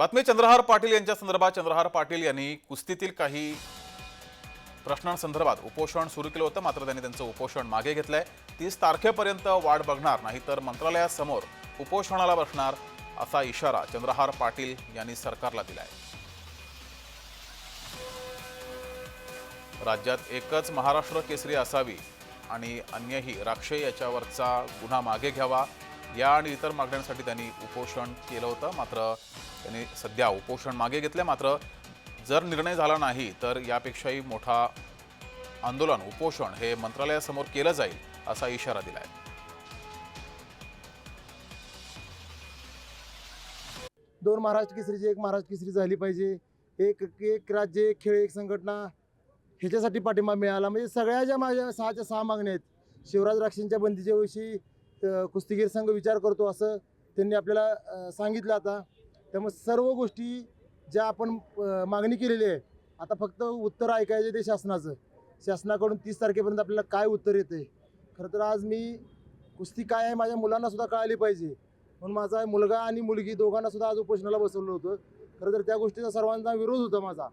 बातमी चंद्रहार पाटील यांच्या संदर्भात. चंद्रहार पाटील यांनी कुस्तीतील काही प्रश्नांसंदर्भात उपोषण सुरू केलं होतं. मात्र त्यांनी त्यांचं उपोषण मागे घेतलंय. तीस तारखेपर्यंत वाट बघणार नाही तर मंत्रालयासमोर उपोषणाला बसणार असा इशारा चंद्रहार पाटील यांनी सरकारला दिलाय. राज्यात एकच महाराष्ट्र केसरी असावी आणि अन्यही राक्षे याच्यावरचा गुन्हा मागे घ्यावा या आणि इतर मागण्यांसाठी त्यांनी उपोषण केलं होतं. मात्र त्यांनी सध्या उपोषण मागे घेतले. मात्र जर निर्णय झाला नाही तर यापेक्षाही मोठा आंदोलन उपोषण हे मंत्रालयासमोर केलं जाईल असा इशारा दिलाय. दोन महाराष्ट्र केसरीची एक महाराष्ट्र केसरी झाली पाहिजे. एक एक राज्य एक खेळ एक संघटना ह्याच्यासाठी पाठिंबा मिळाला. म्हणजे सगळ्या ज्या माझ्या सहाच्या सहा मागण्या आहेत शिवराज राक्षेंच्या बंदीच्या विषयी कुस्तीगीर संघ विचार करतो असं त्यांनी आपल्याला सांगितलं आता. त्यामुळे सर्व गोष्टी ज्या आपण मागणी केलेली आहे आता फक्त उत्तर ऐकायचे ते शासनाचं. शासनाकडून तीस तारखेपर्यंत आपल्याला काय उत्तर येते? खरं तर आज मी कुस्ती काय आहे माझ्या मुलांना सुद्धा कळाली पाहिजे. म्हणून माझा मुलगा आणि मुलगी दोघांना सुद्धा आज उपोषणाला बसवलं होतं. खरं तर त्या गोष्टीचा सर्वांचा विरोध होता माझा.